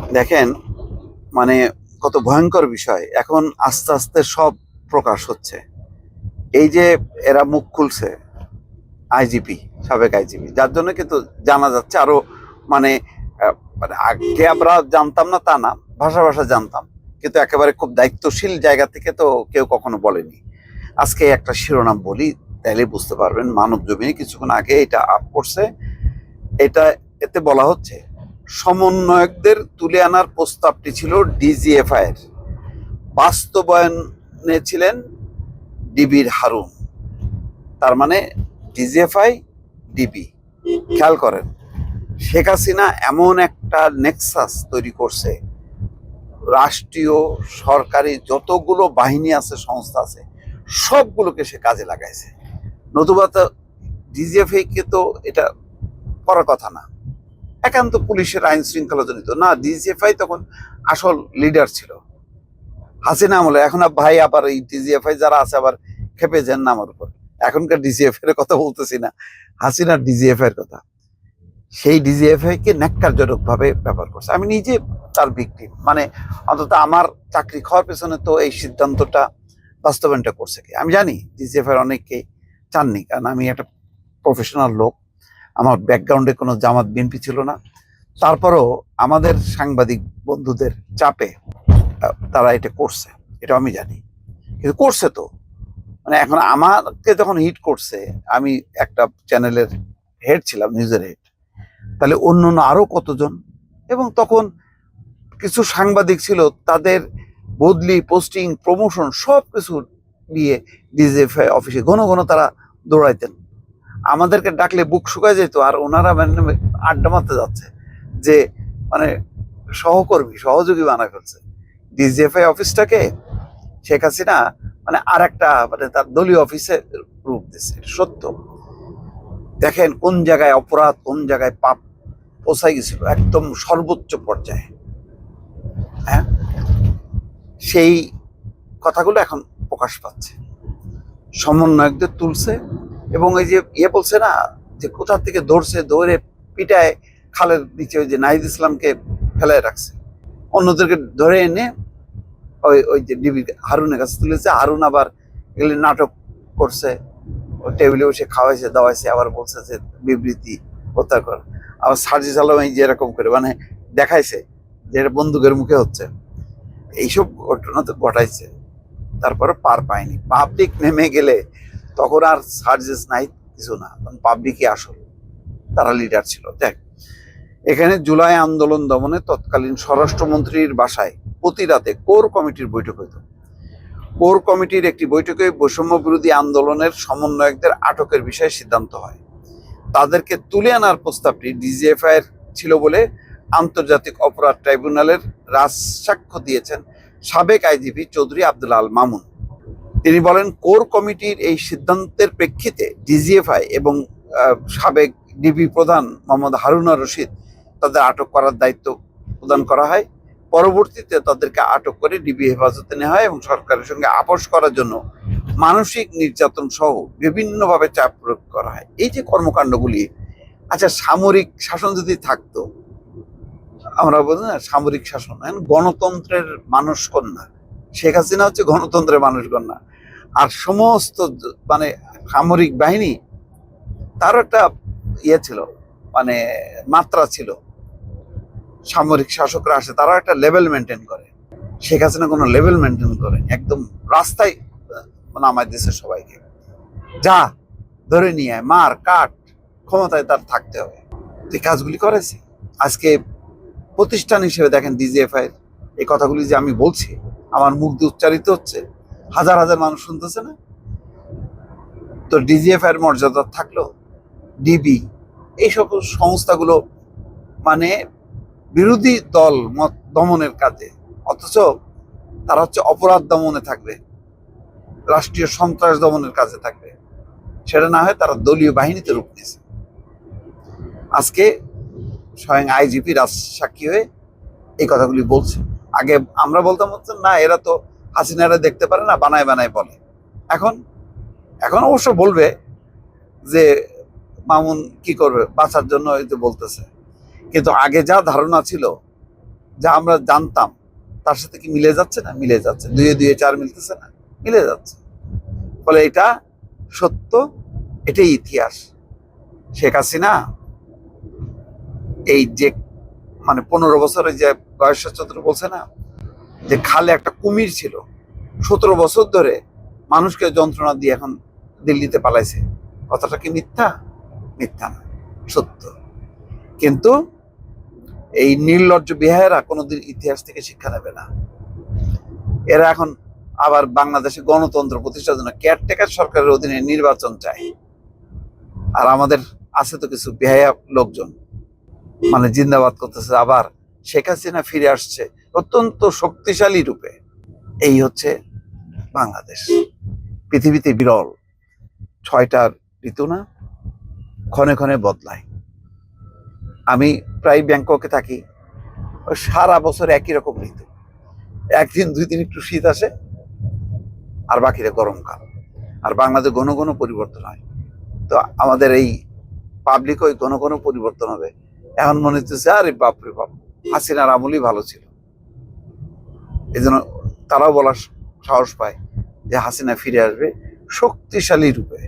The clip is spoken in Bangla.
দেখেন মানে কত ভয়ঙ্কর বিষয়। এখন আস্তে আস্তে সব প্রকাশ হচ্ছে। এই যে এরা মুখ খুলছে আইজিপি সাবেক আইজিপি যার জন্য কিন্তু জানা যাচ্ছে আরও মানে মানে আগে আমরা জানতাম না, তা না, ভাষা ভাষা জানতাম। কিন্তু একেবারে খুব দায়িত্বশীল জায়গা থেকে তো কেউ কখনো বলেনি। আজকে একটা শিরোনাম বলি তাইলে বুঝতে পারবেন, মানব জমিনে কিছুক্ষণ আগে এটা আপ করছে। এটা এতে বলা হচ্ছে সমন্বয়কদের তুলে আনার প্রস্তাবটি ছিল ডিজিএফআই এর বাস্তবায়নে ছিলেন ডিবির হারুন। তার মানে ডিজিএফআই, ডিবি। খেয়াল করেন, শেখ হাসিনা এমন একটা নেক্সাস তৈরি করছে। রাষ্ট্রীয়, সরকারি যতগুলো বাহিনী আছে, সংস্থা আছে, সবগুলোকে সে কাজে লাগাইছে। নতুবা তো ডিজিএফআই কে তো এটা করার কথা না। একান্ত পুলিশের আইন শৃঙ্খলা জনিত। না ডিজিএফআই তখন আসল লিডার ছিল। হাসিনা আমলে, এখন ভাই আবার এই ডিজিএফআই যারা আছে আবার খেপে যান না আমার উপর। এখনকার ডিজিএফ এর কথা বলতেছি না। হাসিনার ডিজিএফ এর কথা। সেই ডিজিএফআই কে ন্যাক্কারজনক ভাবে ব্যবহার করছে। আমি নিজে তার ভিকটিম মানে অন্তত আমার চাকরি খাওয়ার পেছনে তো এই সিদ্ধান্তটা বাস্তবায়নটা করছে কি? আমি জানি ডিজিএফ এর অনেককে চাননি। কারণ আমি একটা প্রফেশনাল লোক। আমার ব্যাকগ্রাউন্ডে কোনো জামাত বিএনপি ছিল না। তারপরও আমাদের সাংবাদিক বন্ধুদের চাপে তারা এটা করছে এটা আমি জানি। কিন্তু করছে তো। মানে এখন আমাকে যখন হিট করছে, আমি একটা চ্যানেলের হেড ছিলাম নিউজের হেড তাহলে অন্য অন্য আরও কতজন? এবং তখন কিছু সাংবাদিক ছিল, তাদের বদলি পোস্টিং প্রমোশন সব কিছু নিয়ে ডিজিএফআই অফিসে ঘন ঘন তারা দৌড়াইতেন। আমাদেরকে ডাকলে বুক শুকায় যেত আর ওনারা মানে আড্ডা মারতে যাচ্ছে যে মানে সহকর্মী, সহযোগী বানা ফেলছে। ডিজিএফআই অফিসটাকে শেখ হাসিনা মানে আর একটা মানে তার দলীয় অফিসে রূপ দিচ্ছে সত্য। দেখেন কোন জায়গায় অপরাধ, কোন জায়গায় পাপ পৌঁছাই গেছিল, একদম সর্বোচ্চ পর্যায়ে। হ্যাঁ? সেই কথাগুলো এখন প্রকাশ পাচ্ছে। সমন্বয়কদের তুলছে এবং এই যে ইয়ে বলছে না, যে কোথা থেকে ধরছে, ধরে পিটায়, খালের নিচে ওই যে নাহিদ ইসলামকে ফেলায় রাখছে। অন্যদেরকে ধরে এনে ওই ওই যে ডিবি হারুনের কাছে তুলেছে, হারুন আবার এগুলি নাটক করছে টেবিলে বসে খাওয়াইছে, দাওয়াইছে, আবার বলছে যে বিবৃতি হত্যা কর। আবার সার্জিস আলম এই যে এরকম করে মানে দেখাইছে যে এটা বন্দুকের মুখে হচ্ছে। এইসব ঘটনা তো ঘটাইছে তারপরে পার পায়নি। পাবলিক নেমে গেলে তখন আর সার্জেস নাই, কিছু না। পাবলিকই আসল। তারা লিডার ছিল। দেখ, এখানে জুলাই আন্দোলন দমনে তৎকালীন স্বরাষ্ট্রমন্ত্রীর বাসায় প্রতি রাতে কোর কমিটির বৈঠক হইত। কোর কমিটির একটি বৈঠকে বৈষম্য বিরোধী আন্দোলনের সমন্বয়কদের আটকের বিষয়ে সিদ্ধান্ত হয়। তাদেরকে তুলে আনার প্রস্তাবটি ডিজিএফআই ছিল বলে আন্তর্জাতিক অপরাধ ট্রাইব্যুনালের রাজসাক্ষ্য দিয়েছেন সাবেক আইজিপি চৌধুরী আব্দুল আল মামুন। তিনি বলেন কোর কমিটির এই সিদ্ধান্তের প্রেক্ষিতে ডিজিএফআই এবং সাবেক ডিবি প্রধান মোহাম্মদ হারুনা রশিদ তাদের আটক করার দায়িত্ব প্রদান করা হয়। পরবর্তীতে তাদেরকে আটক করে ডিবি হেফাজতে নেওয়া হয় এবং সরকারের সঙ্গে আপোষ করার জন্য মানসিক নির্যাতন সহ বিভিন্নভাবে চাপ প্রয়োগ করা হয়। এই যে কর্মকাণ্ডগুলি আচ্ছা সামরিক শাসন যদি থাকতো আমরা বলি না সামরিক শাসন হ্যাঁ, গণতন্ত্রের মানুষ কন্যা শেখ হাসিনা হচ্ছে গণতন্ত্রের মানুষ কন্যা আর সমস্ত মানে সামরিক বাহিনী তার একটা ইয়ে ছিল মানে মাত্রা ছিল। সামরিক শাসকরা আসে তারা একটা লেভেল মেনটেন করে। শেখ হাসিনা কোনো লেভেল মেনটেন করে একদম রাস্তায় নামায় দিয়েছে সবাইকে। যা, ধরে নিয়ে মার, কাট, ক্ষমতায় তার থাকতে হবে। এই কাজগুলি করেছে। আজকে প্রতিষ্ঠান হিসেবে দেখেন ডিজিএফআই এই কথাগুলি যে আমি বলছি আমার মুখ দিয়ে উচ্চারিত হচ্ছে। হাজার হাজার মানুষ শুনতেছে না? তো ডিজিএফআই এর মর্যাদা থাকল ডিবি এই সকল সংস্থাগুলো মানে বিরোধী দল মত দমনের কাজে। অথচ তারা হচ্ছে অপরাধ দমনে থাকবে। রাষ্ট্রীয় সন্ত্রাস দমনের কাজে থাকবে। সেটা না হয় তারা দলীয় বাহিনীতে রূপ নিয়েছে। আজকে স্বয়ং আইজিপি রাজ সাক্ষী হয়ে এই কথাগুলি বলছে। আগে আমরা বলতাম হচ্ছে, না, এরা তো হাসিনারা দেখতে পারে না, বানায় বানায় বলে। এখন এখন অবশ্য বলবে যে, মামুন কি করবে? বাঁচার জন্য এই তো বলতেছে। কিন্তু আগে যা ধারণা ছিল, যা আমরা জানতাম, তার সাথে কি মিলে যাচ্ছে না? মিলে যাচ্ছে। দুয়ে দুয়ে চার মিলতেছে না, মিলে যাচ্ছে। ফলে এটা সত্য, এটাই ইতিহাস। শেখ হাসিনা এই যে মানে পনেরো বছরে যে বয়স চন্দ্র বলছে না? যে খালে একটা কুমির ছিল। সতেরো বছর ধরে মানুষকে যন্ত্রণা দিয়ে এখন দিল্লিতে পালাইছে। কথাটা কি মিথ্যা? মিথ্যা না সত্য। কিন্তু এই নির্লজ্জ বিহায়েরা কোনোদিন ইতিহাস থেকে শিক্ষা নেবে না। এরা এখন আবার বাংলাদেশে গণতন্ত্র প্রতিষ্ঠার জন্য কেয়ারটেকার সরকারের অধীনে নির্বাচন চায়। আর আমাদের আছে তো কিছু বেহায়া লোকজন। মানে জিন্দাবাদ করতেছে আবার শেখ হাসিনা ফিরে আসছে অত্যন্ত শক্তিশালী রূপে। এই হচ্ছে বাংলাদেশ। পৃথিবীতে বিরল। ছয়টার ঋতু না? ক্ষণে ক্ষণে বদলায়। আমি প্রায় ব্যাংককে থাকি। সারা বছর একই রকম ঋতু। একদিন, দুই দিন একটু শীত আসে, আর বাকিটা গরমকাল। আর বাংলাদেশ ঘন ঘন পরিবর্তন হয়। তো আমাদের এই পাবলিক ওই ঘন ঘন পরিবর্তন হবে। এখন মনে হচ্ছে আরে বাপরে বাপ। হাসিনার আমলই ভালো ছিল। এই জন্য তারাও বলার সাহস পায় যে হাসিনা ফিরে আসবে শক্তিশালী রূপে।